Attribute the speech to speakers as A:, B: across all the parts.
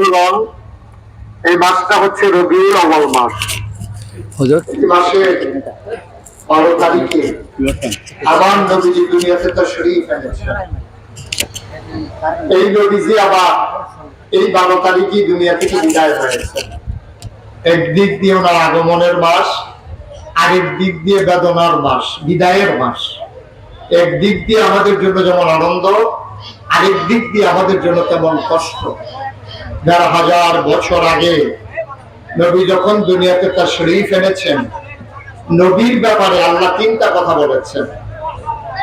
A: বন্ধুগণ এই মাসটা হচ্ছে রবিউল মাস। এই মাসে বারো তারিখে আবার নবীজি দুনিয়াতে তো শরীফ এনেছেন। এই নবীজি আবার এই বারো দুনিয়া থেকে বিদায় একদিক দিয়ে ওনার আগমনের মাস আরেক দিক দিয়ে বেদনার মাস বিদায়ের মাস। একদিক দিয়ে আমাদের জন্য যেমন আনন্দ আরেক দিক দিয়ে আমাদের জন্য তেমন কষ্ট। দেড় হাজার বছর আগে নবী যখন দুনিয়াতে তার শরীফ এনেছেন নবীর ব্যাপারে আল্লাহ তিনটা কথা বলেছেন।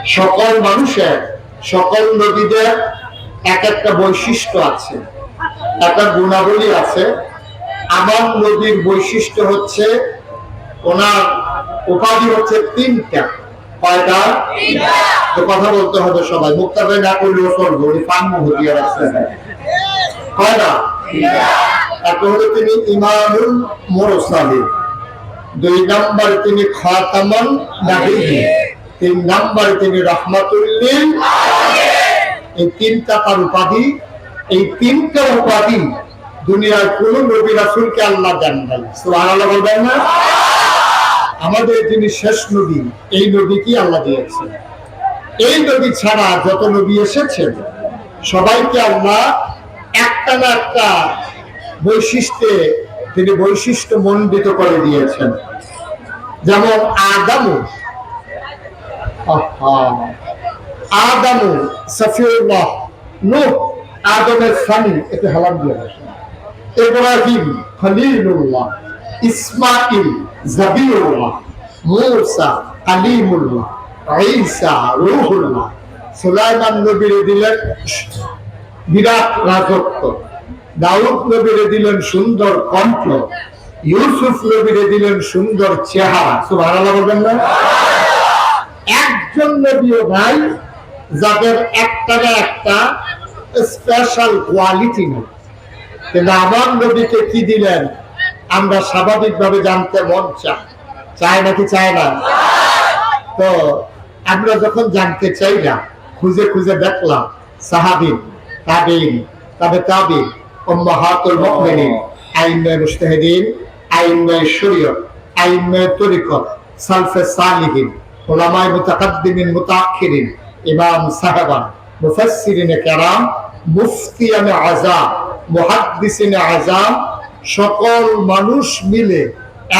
A: সকল মানুষের সকল নবীদের এক একটা বৈশিষ্ট্য আছে একটা গুণাবলী আছে। আমার নবীর বৈশিষ্ট্য হচ্ছে ওনার উপাধি হচ্ছে তিনটা। কয়টা? কথা বলতে হবে সবাই। মুক্তাবে না করলেও চলবে উনি পান আছে। কয়টা এক হলো তিনি ইমামুল দুই নম্বর তিনি খাতামান তিন নম্বর তিনি এই তিনটা তার উপাধি, এই তিনটা উপাধি দুনিয়ার কোন নবী রাসূলকে আল্লাহ দেন নাই। সুবহানাল্লাহ বলবেন না? আমাদের যিনি শেষ নবী, এই নবীকে আল্লাহ দিয়েছেন। এই নবী ছাড়া যত নবী এসেছেন, সবাইকে আল্লাহ একটা না একটা বৈশিষ্ট্যে তিনি বৈশিষ্ট্য মণ্ডিত করে দিয়েছেন। যেমন আদামু। আদামু সফিউল্লাহ। নূহ, আদমের স্বামী এতে হালাম দিয়ে ইব্রাহিম খলিলুল্লাহ। ইসমাইল জাবিউল্লাহ। মূসা রূহুল্লাহ। সুলাইমান নবীরে দিলেন বিরাট রাজত্ব। দাউদ নবীরে দিলেন সুন্দর কণ্ঠ, ইউসুফ নবীরে দিলেন সুন্দর চেহারা। সুবহানাল্লাহ বলবেন না? একজন নবীও ভাই, যাদের একটা না একটা স্পেশাল কোয়ালিটি নেই। কিন্তু আমার নবীকে কি দিলেন? আমরা স্বাভাবিকভাবে জানতে মন চাই চায় নাকি চায় না? তো আমরা যখন জানতে চাই না, খুঁজে খুঁজে দেখলাম সাহাবিন তাবিন তবে তাবিন উম্মাহাতুল মুমিনিন আইনে মুজতাহিদিন আইনে শরীয়ত আইনে তরিকত, সালফে সালিহিন, উলামায়ে মুতাকাদ্দিমিন, মুতাআখিরিন, ইমাম সাহাবান, মুফাসসিরিন কেরাম, মুফতিয়ানে আযাম মুহাদ্দিসিনে আযাম সকল মানুষ মিলে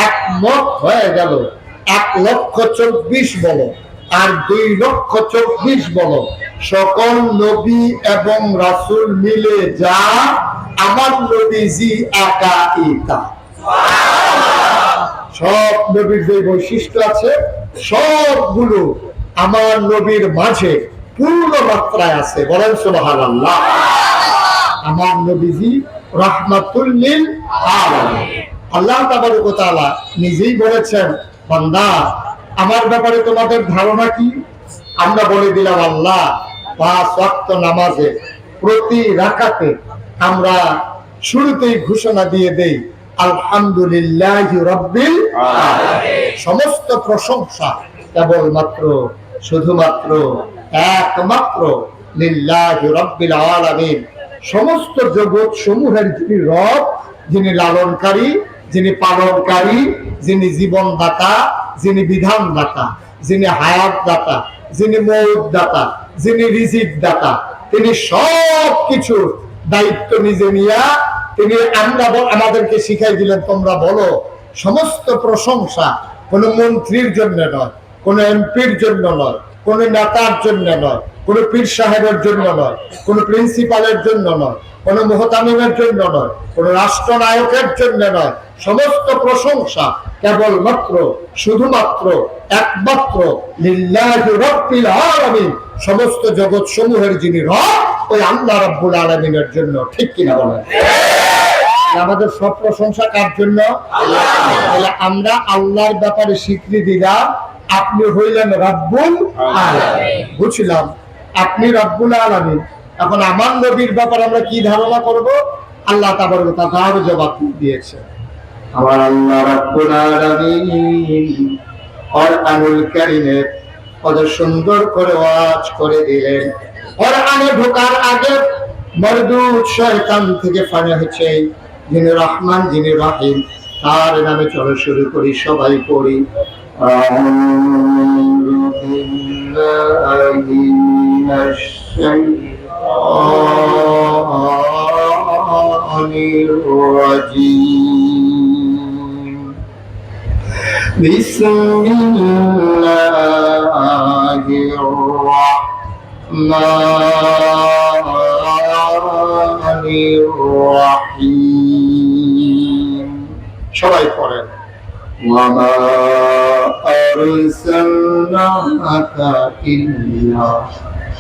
A: একমত হয়ে গেল, এক লক্ষ চব্বিশ বলো আর দুই লক্ষ চব্বিশ বলো। সকল নবী এবং রাসুল মিলে যা আমার নবীজি একা ইতা সব নবীর যে বৈশিষ্ট্য আছে, সবগুলো আমার নবীর মাঝে পূর্ণ মাত্রায় আছে। বলেন সুবহান আল্লাহ আমার নবীজি রহমাতুল্লিল আল্লাহ তাবারক ওয়া তাআলা নিজেই বলেছেন, বান্দা আমার ব্যাপারে তোমাদের ধারণা কি? আমরা বলে দিলাম, আল্লাহ নামাজে প্রতি রাকাতে আমরা শুরুতেই ঘোষণা দিয়ে দেই, আলহামদুলিল্লাহ রব্বিল সমস্ত প্রশংসা কেবলমাত্র, শুধুমাত্র, একমাত্র লিল্লাহ রব্বিল আলামিন। সমস্ত জগৎ সমূহের যিনি রব, যিনি লালনকারী, যিনি পালনকারী, যিনি জীবনদাতা যিনি বিধান দাতা যিনি হায়াত দাতা যিনি মৌত দাতা যিনি রিজিক দাতা তিনি সব কিছুর দায়িত্ব নিজে নিয়া তিনি আমরা আমাদেরকে শিখাই দিলেন, তোমরা বলো, সমস্ত প্রশংসা কোন মন্ত্রীর জন্য নয়, কোন এমপির জন্য নয়, কোন নেতার জন্য নয় কোন পীর সাহেবের জন্য নয়, কোন প্রিন্সিপালের জন্য নয়, কোন মোহতামিমের জন্য নয়, কোন রাষ্ট্রনায়কের জন্য নয়। সমস্ত প্রশংসা কেবলমাত্র, শুধুমাত্র, একমাত্র সমস্ত জগৎ সমূহের যিনি রব, ওই আল্লাহ রাব্বুল আলামিনের জন্য, ঠিক কিনা বলেন? আমাদের সব প্রশংসা কার জন্য? তাহলে আমরা আল্লাহর ব্যাপারে স্বীকৃতি দিলাম, আপনি হইলেন রাব্বুল আলামিন। বুঝলাম? আপনি রব্বুল আলমিন। এখন আমার নবীর ব্যাপারে আমরা কি ধারণা করব? আল্লাহ তার জবাব দিয়েছে আমার আল্লাহ রব্বুল কত সুন্দর করে ওয়াজ করে দিলেন। ঢোকার আগে মরদুদ শয়তান থেকে ফানে হচ্ছে যিনি রহমান যিনি রহিম তার নামে চলো শুরু করি সবাই করি আহ الشيطان الرجيم بسم الله الرحمن الرحيم সবাই পড়েন وما أرسلناك إلا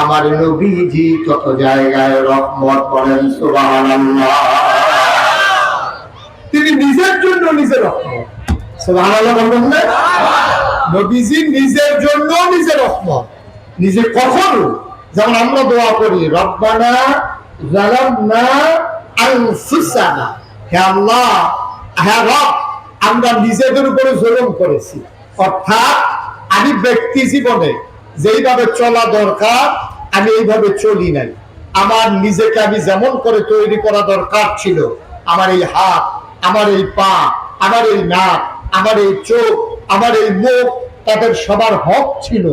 A: আমার নবীজি কত জায়গায় রহমত করেন সুবহানাল্লাহ। তিনি নিজের জন্য নিজে রহমত সুবহানাল্লাহ বলবেন না? নবীজি নিজের জন্য নিজে রহমত নিজে কখনো, যেমন আমরা দোয়া করি, রব্বানা জালামনা আনফুসানা। হে আল্লাহ, হে রব, আমরা নিজেদের উপরে জুলুম করেছি। অর্থাৎ আমি ব্যক্তি জীবনে যেইভাবে চলা দরকার, আমি এইভাবে চলি নাই। আমার নিজেকে আমি যেমন করে তৈরি করা দরকার ছিল, আমার এই হাত, আমার এই পা, আমার এই নাক, আমার এই চোখ, আমার এই মুখ, তাদের সবার হক ছিল।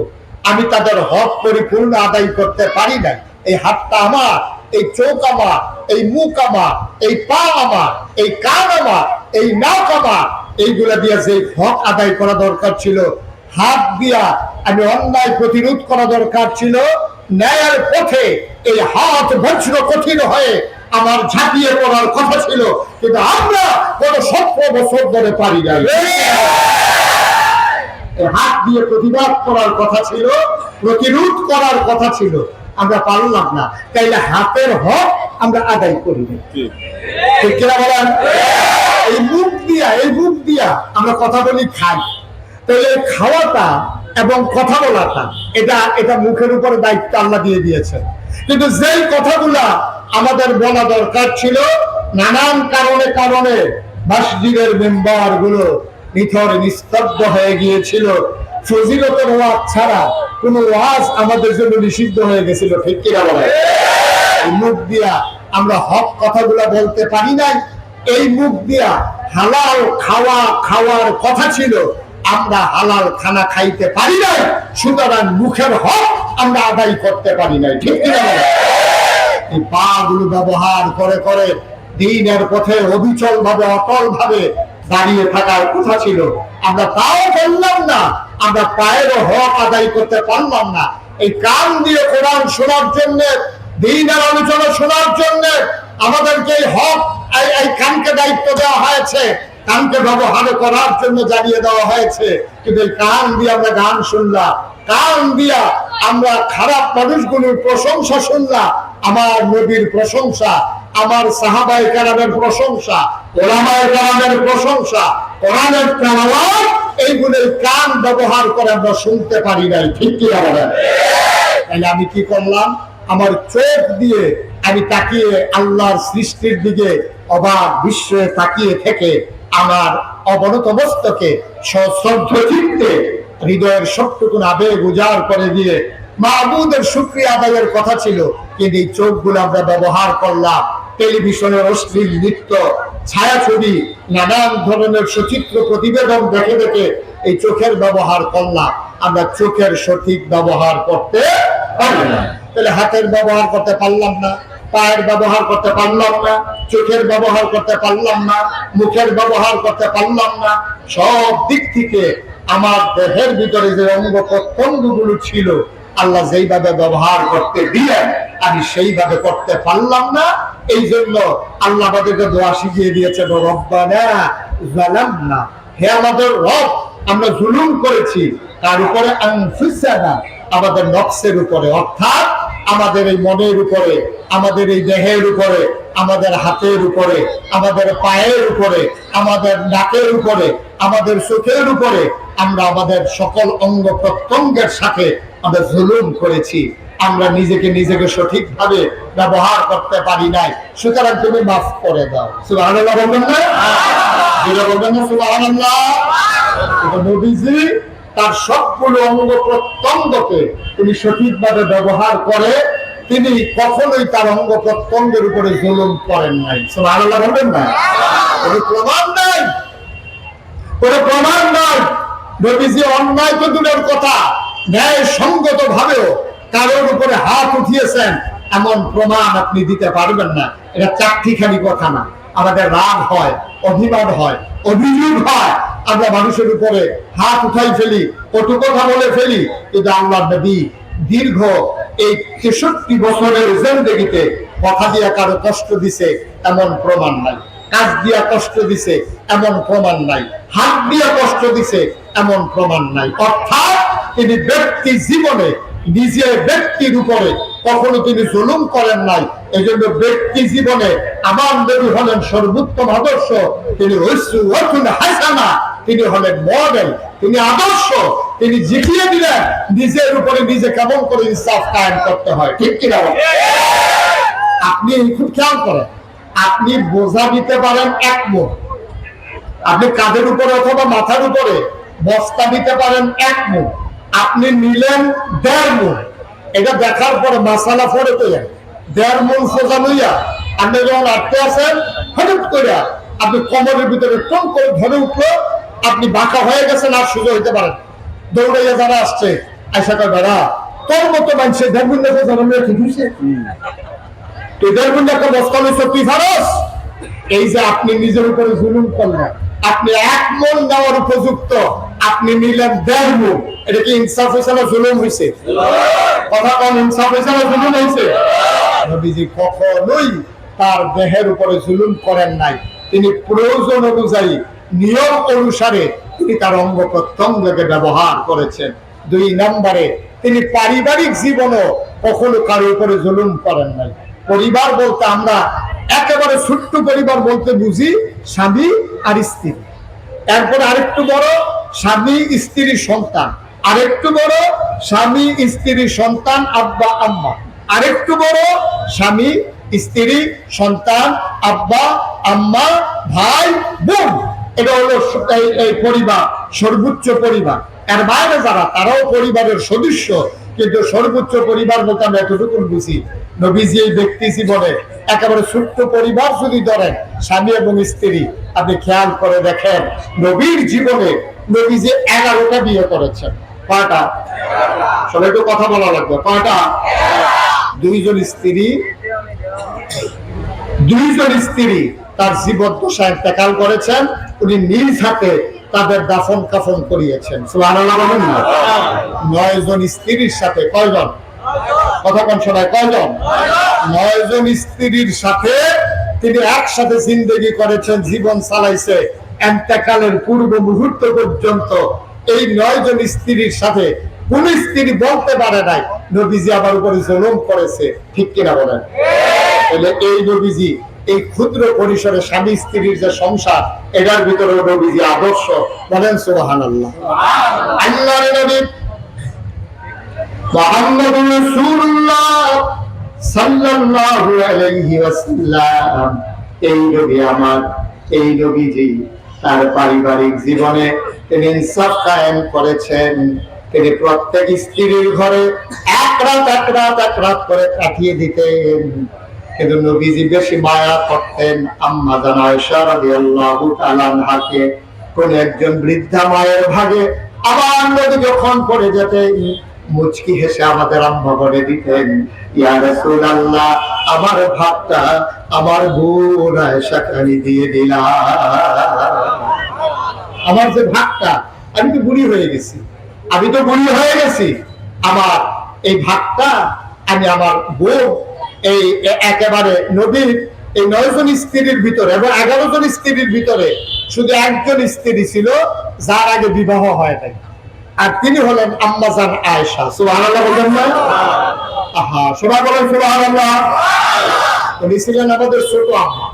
A: আমি তাদের হক পরিপূর্ণ আদায় করতে পারি নাই। এই হাতটা আমার, এই চোখ আমার, এই মুখ আমার, এই পা আমার, এই কান আমার, এই নাক আমার, এইগুলা দিয়ে যে হক আদায় করা দরকার ছিল হাত দিয়া আমি অন্যায় প্রতিরোধ করা দরকার ছিল ন্যায়ের পথে এই হাত বজ্র কঠিন হয়ে আমার ঝাঁপিয়ে পড়ার কথা ছিল কিন্তু আমরা কোন সত্য বছর ধরে পারি নাই। হাত দিয়ে প্রতিবাদ করার কথা ছিল প্রতিরোধ করার কথা ছিল আমরা পারলাম না। তাইলে হাতের হক আমরা আদায় করি না ঠিক কিনা বলেন? এই মুখ দিয়া এই মুখ দিয়া আমরা কথা বলি খাই। তাহলে খাওয়াটা এবং কথা বলাটা, এটা এটা মুখের উপরে দায়িত্ব আল্লাহ দিয়ে দিয়েছেন। কিন্তু যেই কথাগুলা আমাদের বলা দরকার ছিল, নানান কারণে কারণে মসজিদের মেম্বারগুলো নিথর, নিস্তব্ধ হয়ে গিয়েছিল। ফজিলতের ওয়াজ ছাড়া কোন ওয়াজ আমাদের জন্য নিষিদ্ধ হয়ে গেছিল, ঠিক কিনা বলে? মুখ দিয়া আমরা হক কথাগুলা বলতে পারি নাই। এই মুখ দিয়া হালাল খাওয়া, খাওয়ার কথা ছিল। আমরা হালাল খানা খাইতে পারি নাই, সুতরাং মুখের হক আমরা আদায় করতে পারি নাই, ঠিক এই পা গুলো ব্যবহার করে করে দিনের পথে অবিচল ভাবে অটল ভাবে দাঁড়িয়ে থাকার কথা ছিল। আমরা তাও বললাম না, আমরা পায়েরও হক আদায় করতে পারলাম না। এই কান দিয়ে কোরআন শোনার জন্য, দিনের আলোচনা শোনার জন্য আমাদেরকে এই হক এই কানকে দায়িত্ব দেওয়া হয়েছে। কানকে ব্যবহার করার জন্য জানিয়ে দেওয়া হয়েছে। কিন্তু কান দিয়ে আমরা গান শুনলাম, কান দিয়া আমরা খারাপ মানুষগুলোর প্রশংসা শুনলাম। আমার নবীর প্রশংসা, আমার সাহাবাই কারামের প্রশংসা, ওলামায় কারামের প্রশংসা, কোরআনের তেলাওয়াত, এইগুলো কান ব্যবহার করে আমরা শুনতে পারি নাই। ঠিক কি তাহলে আমি কি করলাম? আমার চোখ দিয়ে আমি তাকিয়ে আল্লাহর সৃষ্টির দিকে অবাক বিশ্বে তাকিয়ে থেকে আমার অবনত মস্তকে সশ্রদ্ধ চিত্তে হৃদয়ের সবটুকুন আবেগ উজাড় করে দিয়ে মাহবুদের শুক্রিয়া আদায়ের কথা ছিল কিন্তু এই চোখগুলো আমরা ব্যবহার করলাম। টেলিভিশনের অশ্লীল নৃত্য, ছায়াছবি, নানান ধরনের সচিত্র প্রতিবেদন দেখে দেখে এই চোখের ব্যবহার করলাম। আমরা চোখের সঠিক ব্যবহার করতে পারি না। তাহলে হাতের ব্যবহার করতে পারলাম না। পায়ের ব্যবহার করতে পারলাম না, চোখের ব্যবহার করতে পারলাম না, মুখের ব্যবহার করতে পারলাম না, সব দিক থেকে আমার দেহের ভিতরে যে অঙ্গ প্রত্যঙ্গগুলো ছিল, আল্লাহ যেইভাবে ব্যবহার করতে দিলেন, আমি সেইভাবে করতে পারলাম না। এই জন্য আল্লাহ আমাদেরকে দোয়া শিখিয়ে দিয়েছে জালামনা হে আমাদের রব, আমরা জুলুম করেছি, তার উপরে আমাদের নকশের উপরে। অর্থাৎ আমাদের এই মনের উপরে আমাদের এই দেহের উপরে আমাদের হাতের উপরে আমাদের পায়ের উপরে আমাদের নাকের উপরে আমাদের চোখের উপরে আমরা আমাদের সকল অঙ্গ প্রত্যঙ্গের সাথে আমরা জুলুম করেছি। আমরা নিজেকে নিজেকে সঠিকভাবে ব্যবহার করতে পারি নাই। সুতরাং তুমি মাফ করে দাও। সুবহানাল্লাহ বলবেন না? বলবেন না নবীজি তার সবগুলো অঙ্গ প্রত্যঙ্গকে তিনি সঠিকভাবে ব্যবহার করে, তিনি কখনোই তার অঙ্গ প্রত্যঙ্গের উপরে জুলুম করেন নাই। সুবহানাল্লাহ বলবেন না? কোনো প্রমাণ নাই? কোনো প্রমাণ নাই? নবীজি অন্যায় তো দূরের কথা ন্যায় সঙ্গত ভাবেও কারোর উপরে হাত উঠিয়েছেন, এমন প্রমাণ আপনি দিতে পারবেন না। এটা চাকরিখানি কথা না। আমাদের রাগ হয়, অভিমান হয়, অভিযোগ হয়। আমরা মানুষের উপরে হাত উঠাই ফেলি কটু কথা বলে ফেলি, কিন্তু আল্লাহ নবী দীর্ঘ এই তেষট্টি বছরের জিন্দগিতে কথা দিয়ে কারও কষ্ট দিছে এমন প্রমাণ নাই। কাজ দিয়া কষ্ট দিছে এমন প্রমাণ নাই। হাত দিয়া কষ্ট দিছে এমন প্রমাণ নাই। অর্থাৎ তিনি ব্যক্তি জীবনে নিজের ব্যক্তির উপরে কখনো তিনি জুলুম করেন নাই। এই জন্য ব্যক্তি জীবনে আমার নবী হলেন সর্বোত্তম আদর্শ। তিনি হাসানা। তিনি হলেন মডেল তিনি আদর্শ, তিনি জিখিয়ে দিলেন, নিজের উপরে নিজে কেমন করে ইনসাফ কায়েম করতে হয়, ঠিক কিনা আপনি খুব খেয়াল করেন, আপনি বোঝা দিতে পারেন এক মন। আপনি কাঁধের উপরে অথবা মাথার উপরে বস্তা দিতে পারেন এক মন। আপনি নিলেন দেড় মন। এটা দেখার পরে মাসালা ফরে যায়। দেড় মন সোজা লইয়া আপনি যখন আটকে আছেন হঠাৎ করে আপনি কমরের ভিতরে টন করে ধরে উঠল আপনি বাঁকা হয়ে গেছেন, আর সোজা হইতে পারেন দৌড়াইয়া যারা আসছে, আইসা কয়, বেড়া, তোর মতো মানুষের দেড় মন দেখে যারা মেয়ে ঠিক হয়েছে তোদের মধ্যে একটা বস্তা লইছ, তুই ফারস এই যে আপনি নিজের উপরে জুলুম করলেন, আপনি এক মন নেওয়ার উপযুক্ত, আপনি নিলেন দেড় মন। এটা কি ইনসাফ হয়েছে না জুলুম হয়েছে কথা কম ইনসাফ হয়েছে না জুলুম হয়েছে নবীজি কখনোই তার দেহের উপরে জুলুম করেন নাই। তিনি প্রয়োজন অনুযায়ী নিয়ম অনুসারে তিনি তার অঙ্গ প্রত্যঙ্গকে ব্যবহার করেছেন। দুই নম্বরে, তিনি পারিবারিক জীবনও কখনো কারও উপরে জুলুম করেন নাই। পরিবার বলতে আমরা একেবারে ছোট্ট পরিবার বলতে বুঝি স্বামী আর স্ত্রী। এরপরে আরেকটু বড়, স্বামী, স্ত্রী, সন্তান। আরেকটু বড়, স্বামী, স্ত্রী, সন্তান, আব্বা, আম্মা। আরেকটু বড়, স্বামী, স্ত্রী, সন্তান, আব্বা, আম্মা, ভাই এটা হলো এই- পরিবার, সর্বোচ্চ পরিবার। এর বাইরে যারা, তারাও পরিবারের সদস্য, কিন্তু সর্বোচ্চ পরিবার বলতে আমরা এতটুকু বুঝি। নবীজি এই ব্যক্তি জীবনে একেবারে ছোট্ট পরিবার যদি ধরেন, স্বামী এবং স্ত্রী, আপনি খেয়াল করে দেখেন, নবীর জীবনে নবীজি এগারোটা বিয়ে করেছেন। কয়টা? সবাই একটু কথা বলা লাগবে। কয়টা? দুইজন স্ত্রী দুইজন স্ত্রী। তার জীবদ্দশায় ইন্তেকাল করেছেন, উনি নিজ হাতে তাদের দাফন কাফন করিয়েছেন। নয় জন স্ত্রীর সাথে কয়জন? কথা কোন সবাই কয়জন? নয় জন স্ত্রীর সাথে তিনি একসাথে জিন্দগি করেছেন, জীবন চালাইছে এন্তেকালের পূর্ব মুহূর্ত পর্যন্ত এই নয় জন স্ত্রীর সাথে কোন স্ত্রী বলতে পারে নাই, নবীজি আমার উপরে জুলুম করেছে। ঠিক কিনা বলেন? এই নবীজি এই ক্ষুদ্র পরিসরে স্বামী স্ত্রীর যে সংসার, এটার ভিতরে নবীজি আদর্শ। বলেন সুবাহান আল্লাহ নবীজি তার পারিবারিক জীবনে তিনি কায়েম করেছেন। তিনি প্রত্যেক স্ত্রীর ঘরে এক রাত এক রাত এক রাত করে কাটিয়ে দিতেন। বেশি মায়া করতেন আম্মা জান আয়েশা রাদিয়াল্লাহু তাআলা আনহাকে। কোন একজন বৃদ্ধা মায়ের ভাগে আবার যখন পড়ে মুচকি হেসে আমাদের আম্মা বলে দিতেন আমার ভাতটা আমার বোন দিয়ে দিলাম। আমার যে ভাগটা আমি তো বুড়ি হয়ে গেছি। আমি তো বুড়ি হয়ে গেছি। আমার এই ভাগটা আমি আমার বউ এই একেবারে নবীর, এই নয় জন স্ত্রীর ভিতরে এবং এগারো জন স্ত্রীর ভিতরে শুধু একজন স্ত্রী ছিল, যার আগে বিবাহ হয় নাই। আর তিনি হলেন আম্মাজান আয়েশা। সুবহানাল্লাহ বলবেন না? আহা বলেন সুবহানাল্লাহ। উনি ছিলেন আমাদের ছোট আম্মা।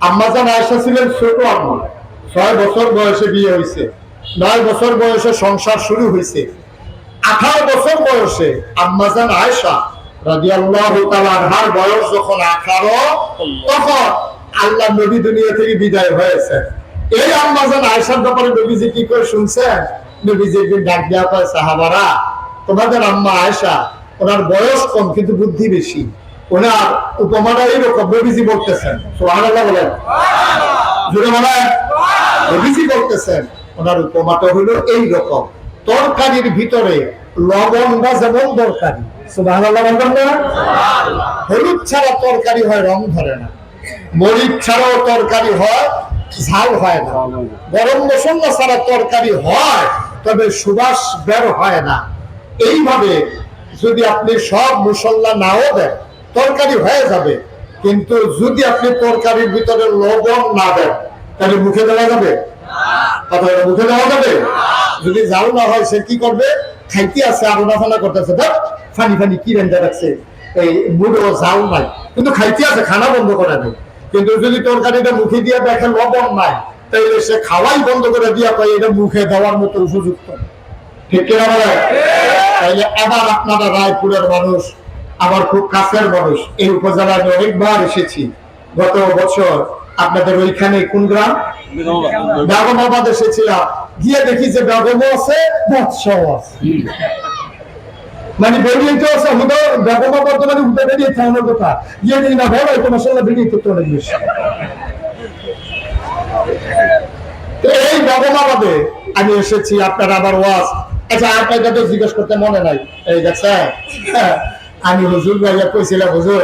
A: আম্মা জান আয়েশা ছিলেন ছোট আম্মা। ছয় বছর বয়সে বিয়ে হয়েছে। নয় বছর বয়সে সংসার শুরু হয়েছে। আঠারো বছর বয়সে আম্মাজান আয়েশা রাদিয়াল্লাহু বয়স যখন আঠারো তখন আল্লাহ নবী দুনিয়া থেকে বিদায় হয়েছে। এই আম্মাজান আয়েশার ব্যাপারে নবীজি কি করে শুনছেন? নবীজি একদিন ডাক দেওয়া পায় সাহাবারা তোমাদের আম্মা আয়েশা ওনার বয়স কম কিন্তু বুদ্ধি বেশি। ওনার উপমাটা এইরকম নবীজি বলতেছেন। সুবহানাল্লাহ বলেন। জুড়ে বলেন। নবীজি বলতেছেন ওনার উপমাটা হলো এই রকম তরকারির ভিতরে লবণটা যেমন দরকারি হলুদ ছাড়া তরকারি হয়, রং ধরে না। মরিচ ছাড়াও তরকারি হয়, ঝাল হয় না। গরম মশলা ছাড়া তরকারি হয়, তবে সুবাস বের হয় না। এইভাবে যদি আপনি সব মশলা নাও দেন, তরকারি হয়ে যাবে। কিন্তু যদি আপনি তরকারির ভিতরে লবণ না দেন, তাহলে মুখে দেওয়া যাবে? কথা মুখে দেওয়া যাবে? যদি জাল না হয়, সে কি করবে? খাইতে আছে আর ফানা করতেছে। দেখ ফানি ফানি কি রেঞ্জা রাখছে এই মুড়ো জাল নাই। কিন্তু খাইতে আছে খানা বন্ধ করে নেই কিন্তু যদি তরকারিটা মুখে দিয়ে দেখে লবণ নাই তাহলে সে খাওয়াই বন্ধ করে দিয়া কয় এটা মুখে দেওয়ার মতো উপযুক্ত ঠিক কিনা বলে? তাইলে আবার আপনারা রায়পুরের মানুষ আমার খুব কাছের মানুষ এই উপজেলায় আমি অনেকবার এসেছি। গত বছর আপনাদের ওইখানে কোন গ্রাম? বেগমাবাদ এসেছিলাম। গিয়ে দেখি যে বেগমও আছে মৎস্যও আছে। মানে বেরিয়েতে আছে হুদা বেগমাবাদ তো মানে হুদা বেরিয়ে কথা গিয়ে দেখি না ভালো মশলা বেরিয়ে করতে অনেক বেশি। এই আমি এসেছি আপনার আবার ওয়াজ। আচ্ছা আপনাকে তো জিজ্ঞেস করতে মনে নাই। এই দেখছেন হ্যাঁ, আমি হুজুর ভাইয়া কইছিলাম হুজুর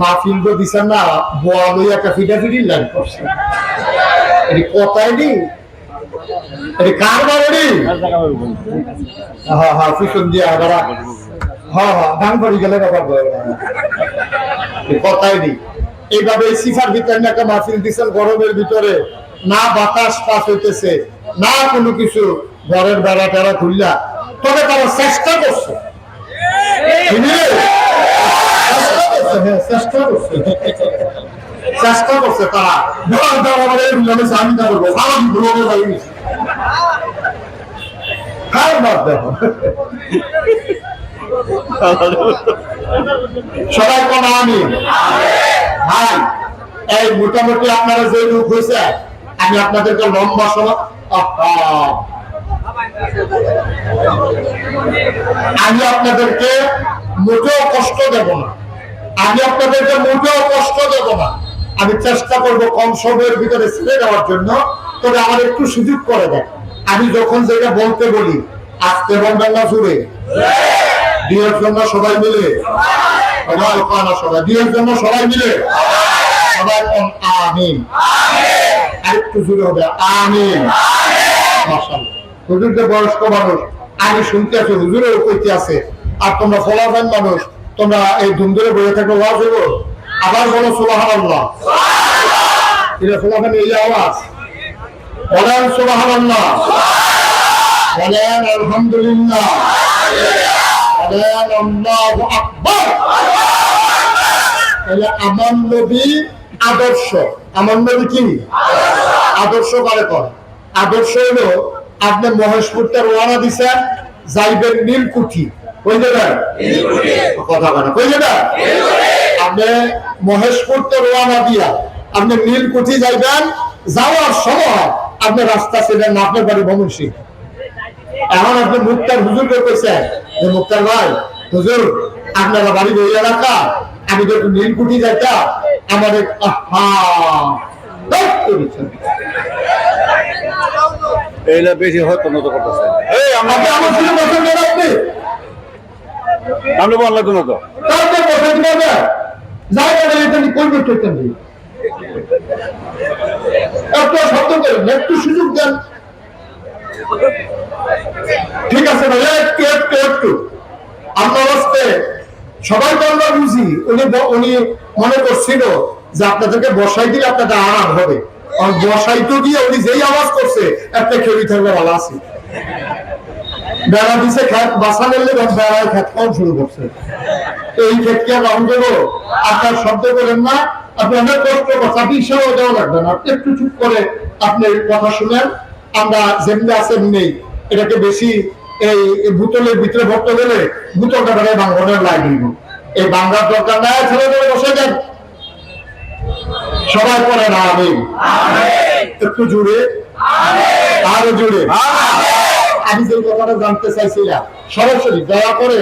A: মাহফিল তো দিছেন না বোয়া লই একটা ফিটাফিটির লাইন করছে। এটি কোথায় নি এটি কার বাড়ি হ্যাঁ হ্যাঁ পিছন দিয়ে আবার হ্যাঁ হ্যাঁ ডান বাড়ি গেলে ব্যাপার কথাই নেই এইভাবে সিফার ভিতরে একটা মাহফিল দিচ্ছেন গরমের ভিতরে না বাতাস পাস হইতেছে না কোনো কিছু ঘরের বেড়া টেড়া খুললা তবে তারা চেষ্টা করছে? চেষ্টা করছে, হ্যাঁ, চেষ্টা করছে তারা আমি না সবাই কোন আমি। ভাই, এই মোটামুটি আপনারা যে হয়েছে, আমি আপনাদেরকে লম্বা সময়। আমি আপনাদেরকে মোটেও কষ্ট দেব না। আমি আপনাদেরকে মোটেও কষ্ট দেব না। আমি চেষ্টা করব কম সময়ের ভিতরে ছেড়ে দেওয়ার জন্য। তবে আমার একটু সুযোগ করে দেন। আমি যখন যেটা বলতে বলি আজকে বলবেন জুড়ে। বিয়ের জন্য সবাই মিলে। সবাই কানা সবাই। বিয়ের জন্য সবাই মিলে। সবাই কোন আমিন। আরেকটু জুড়ে হবে। আমিন। হুজুর যে বয়স্ক মানুষ আমি শুনতে আছি হুজুরের কইতে আছে। আর তোমরা ফলাফান মানুষ তোমরা এই ধুমধুরে বসে ওয়াজ হইব। আবার বলো সুবহানাল্লাহ। এটা ফলাফান এই আওয়াজ। বলেন সুবহানাল্লাহ। বলেন আলহামদুলিল্লাহ। বলেন আল্লাহু আকবার। তাহলে আমার নবী আদর্শ। আমার নবী কি? আদর্শ করে করে আদর্শ হলো আপনি মহেশপুরটা রওনা দিছেন যাইবেন নীলকুঠি। কই যাবেন? কথা বলে কই যাবেন? আপনি মহেশপুর তো রওনা দিয়া আপনি নীলকুঠি যাইবেন যাওয়ার সময় আপনি রাস্তা ছিলেন না আপনার বাড়ি ভ্রমণ সিং এখন আপনি মুক্তার হুজুরকে কইছেন যে মুক্তার ভাই হুজুর আপনারা বাড়ি ওই এলাকা আমি তো একটু নীলকুঠি যাইতাম আমাদের।
B: এইটা বেশি করতেছে। এই আমরা
A: ছিল আপনি
B: আমরা বললাম তো
A: তারপর বসে দিবে জায়গা নেই এটা কই করতে একটু সুযোগ দেন। ঠিক আছে ভাই, একটু একটু একটু। আমরা আসতে আমরা বুঝি, উনি উনি মনে করছিল যে আপনাদেরকে বসাই দিলে আপনাদের আরাম হবে। আর বসাই তো গিয়ে উনি যেই আওয়াজ করছে, একটা খেলি থাকলে ভালো আছে। বেড়া দিছে খেত, বাসা বেড়ায় খেত কম শুরু করছে। এই ক্ষেত্রে গ্রহণ করব আপনার শব্দ করেন না আপনি কষ্ট কথা দেওয়া লাগবে না। আপনি একটু চুপ করে আপনি কথা শুনেন। আমরা যেমনি নেই এটাকে বেশি এই বোতলের ভিতরে গেলে বেড়ায় বাঙ্গনের লাগবে এই বাংলার দরকার নাই ছেলে ধরে বসে যান। সবাই পড়ে না আমি একটু জুড়ে আরও জুড়ে আমি যে কথাটা জানতে চাইছিলাম সরাসরি দয়া করে